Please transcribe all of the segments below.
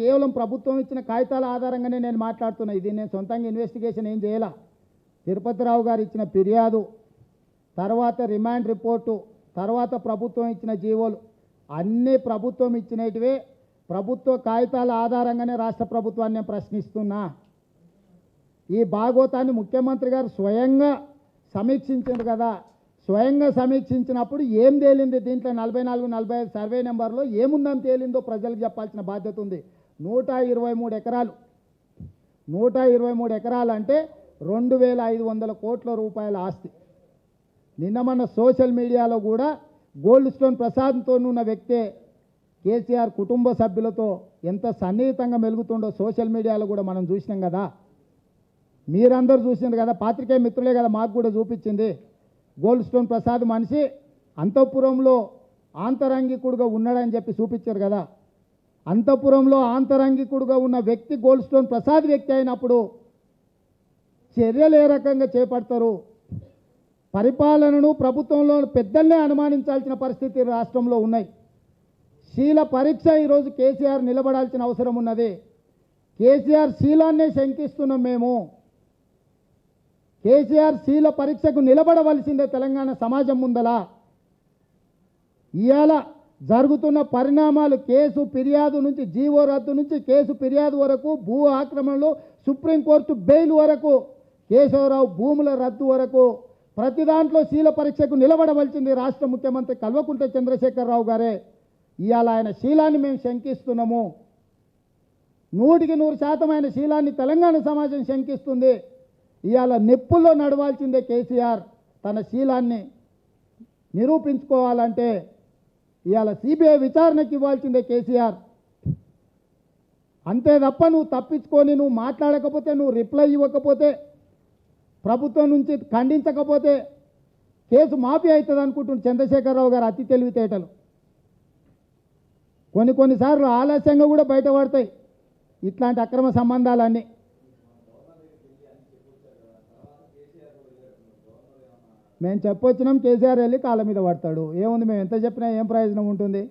కేవలం ప్రభుత్వం ఇచ్చిన కాగితాల ఆధారంగానే నేను మాట్లాడుతున్నా. ఇది నేను సొంతంగా ఇన్వెస్టిగేషన్ ఏం చేయాల. తిరుపతిరావు గారు ఇచ్చిన ఫిర్యాదు తర్వాత రిమాండ్ రిపోర్టు తర్వాత ప్రభుత్వం ఇచ్చిన జీవోలు అన్నీ ప్రభుత్వం ఇచ్చినటివే. ప్రభుత్వ కాగితాల ఆధారంగానే రాష్ట్ర ప్రభుత్వాన్ని నేను ప్రశ్నిస్తున్నా. ఈ భాగవతాన్ని ముఖ్యమంత్రి గారు స్వయంగా సమీక్షించారు కదా. స్వయంగా సమీక్షించినప్పుడు ఏం తేలింది? దీంట్లో నలభై నాలుగు నలభై ఐదు సర్వే నెంబర్లో ఏముందని తేలిందో ప్రజలకు చెప్పాల్సిన బాధ్యత ఉంది. నూట ఇరవై మూడు ఎకరాలు. నూట ఇరవై మూడు ఎకరాలు అంటే రెండు వేల ఐదు వందల కోట్ల రూపాయల ఆస్తి. నిన్న మన సోషల్ మీడియాలో కూడా గోల్డ్ స్టోన్ ప్రసాద్తో ఉన్న వ్యక్తే కేసీఆర్ కుటుంబ సభ్యులతో ఎంత సన్నిహితంగా మెలుగుతుండో సోషల్ మీడియాలో కూడా మనం చూసినాం కదా. మీరందరూ చూసినారు కదా పాత్రికేయ మిత్రులే కదా మాకు కూడా చూపించింది. గోల్డ్ స్టోన్ ప్రసాద్ మనిషి అంతఃపురంలో ఆంతరంగికుడుగా ఉన్నాడని చెప్పి చూపించారు కదా. అంతఃపురంలో ఆంతరంగికుడుగా ఉన్న వ్యక్తి గోల్డ్ స్టోన్ ప్రసాద్ వ్యక్తి అయినప్పుడు చర్యలు ఏ రకంగా చేపడతారు? పరిపాలనను ప్రభుత్వంలో పెద్దల్నే అనుమానించాల్సిన పరిస్థితి రాష్ట్రంలో ఉన్నాయి. శీల పరీక్ష ఈరోజు కేసీఆర్ నిలబడాల్సిన అవసరం ఉన్నది. కేసీఆర్ శీలాన్నే శంకిస్తున్నాం మేము. కేసీఆర్ శీల పరీక్షకు నిలబడవలసిందే తెలంగాణ సమాజం ముందలా. ఇవాళ జరుగుతున్న పరిణామాలు కేసు ఫిర్యాదు నుంచి జీవో రద్దు నుంచి కేసు ఫిర్యాదు వరకు భూ ఆక్రమణలో సుప్రీంకోర్టు బెయిల్ వరకు కేశవరావు భూముల రద్దు వరకు ప్రతి దాంట్లో శీల పరీక్షకు నిలబడవలసింది రాష్ట్ర ముఖ్యమంత్రి కల్వకుంట చంద్రశేఖరరావు గారే. ఇవాళ ఆయన శీలాన్ని మేము శంకిస్తున్నాము. నూటికి నూరు శాతం ఆయన శీలాన్ని తెలంగాణ సమాజం శంకిస్తుంది. ఇవాళ నిప్పుల్లో నడవాల్సిందే కేసీఆర్ తన శీలాన్ని నిరూపించుకోవాలంటే ఇవాళ సిబిఐ విచారణకి ఇవ్వాల్సిందే కేసీఆర్. అంతే తప్ప నువ్వు తప్పించుకొని నువ్వు మాట్లాడకపోతే నువ్వు రిప్లై ఇవ్వకపోతే ప్రభుత్వం నుంచి ఖండించకపోతే కేసు మాఫీ అవుతుంది అనుకుంటున్న చంద్రశేఖరరావు గారు అతి తెలివితేటలు. కొన్ని కొన్నిసార్లు ఆలస్యంగా కూడా బయటపడతాయి ఇట్లాంటి అక్రమ సంబంధాలన్నీ. మేము చెప్పొచ్చినాం కేసీఆర్ వెళ్ళి కాళ్ళ మీద పడతాడు. ఏముంది మేము ఎంత చెప్పినా ఏం ప్రయోజనం ఉంటుంది?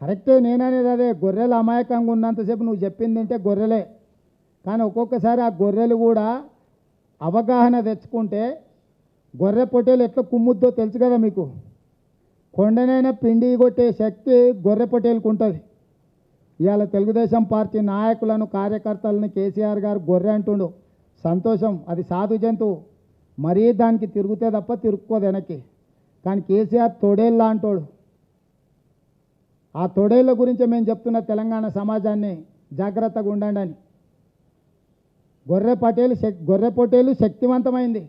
కరెక్టే నేననేది అదే. గొర్రెలు అమాయకంగా ఉన్నంతసేపు నువ్వు చెప్పింది అంటే గొర్రెలే. కానీ ఒక్కొక్కసారి ఆ గొర్రెలు కూడా అవగాహన తెచ్చుకుంటే గొర్రె పొట్టేలు ఎట్లా కుమ్ముద్దో తెలుసు కదా మీకు? కొండనైనా పిండి కొట్టే శక్తి గొర్రె పొట్టేలకు ఉంటుంది ఇవాళ తెలుగుదేశం పార్టీ నాయకులను కార్యకర్తలను కేసీఆర్ గారు గొర్రె అంటుండు. సంతోషం అది సాధు జంతువు. మరీ దానికి తిరుగుతే తప్ప తిరుక్కోదు వెనక్కి. కానీ కేసీఆర్ తొడేళ్ళ అంటాడు. ఆ తొడేళ్ళ గురించి మేము చెప్తున్న తెలంగాణ సమాజాన్ని జాగ్రత్తగా ఉండండి అని. గొర్రె పటేలు గొర్రె పొటేలు శక్తివంతమైంది.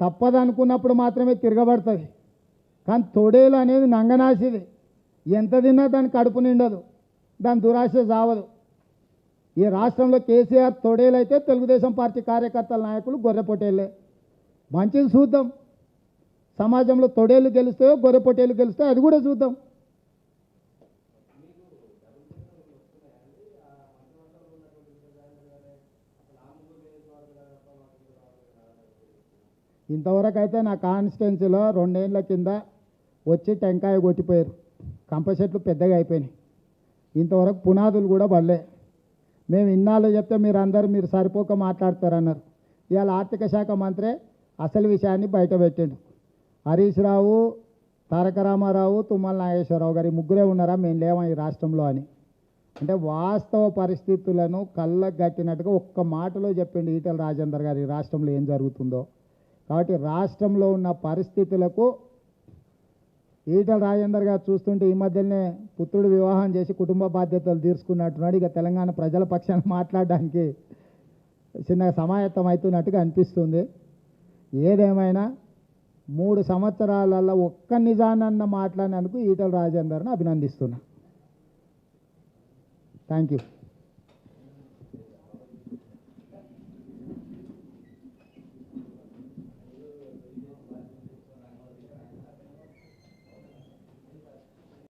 తప్పదనుకున్నప్పుడు మాత్రమే తిరగబడుతుంది. కానీ తొడేలు అనేది నంగనాసిది. ఎంత తిన్నా దాని కడుపు నిండదు దాని దురాశ చావదు. ఈ రాష్ట్రంలో కేసీఆర్ తొడేలైతే తెలుగుదేశం పార్టీ కార్యకర్తల నాయకులు గొర్రెపొటేళ్ళే మంచిది చూద్దాం. సమాజంలో తొడేలు గెలుస్తాయో గొర్రెపొటేలు గెలిస్తే గెలుస్తాయో అది కూడా చూద్దాం. ఇంతవరకు అయితే నా కాన్స్టిట్యున్సీలో రెండేళ్ళ కింద వచ్చి టెంకాయ కొట్టిపోయారు. కంప చెట్లు పెద్దగా అయిపోయినాయి. ఇంతవరకు పునాదులు కూడా పడలే. మేము ఇన్నాళ్ళు చెప్తే మీరు అందరూ మీరు సరిపోక మాట్లాడతారన్నారు. ఇవాళ ఆర్థిక శాఖ మంత్రే అసలు విషయాన్ని బయటపెట్టిండు హరీష్ రావు తారక రామారావు తుమ్మల నాగేశ్వరరావు గారు ముగ్గురే ఉన్నారా? మేము లేవా ఈ రాష్ట్రంలో అని. అంటే వాస్తవ పరిస్థితులను కళ్ళకు కట్టినట్టుగా ఒక్క మాటలో చెప్పిండు ఈటల రాజేందర్ గారు ఈ రాష్ట్రంలో ఏం జరుగుతుందో. కాబట్టి రాష్ట్రంలో ఉన్న పరిస్థితులకు ఈటల రాజేందర్ గారు చూస్తుంటే ఈ మధ్యనే పుత్రుడు వివాహం చేసి కుటుంబ బాధ్యతలు తీర్చుకున్నట్టున్నాడు. ఇక తెలంగాణ ప్రజల పక్షాన మాట్లాడడానికి చిన్న సమాయత్తం అవుతున్నట్టుగా అనిపిస్తుంది. ఏదేమైనా మూడు సంవత్సరాలలో ఒక్క నిజానన్న మాట్లాడినందుకు ఈటల రాజేందర్ను అభినందిస్తున్నా. Thank you.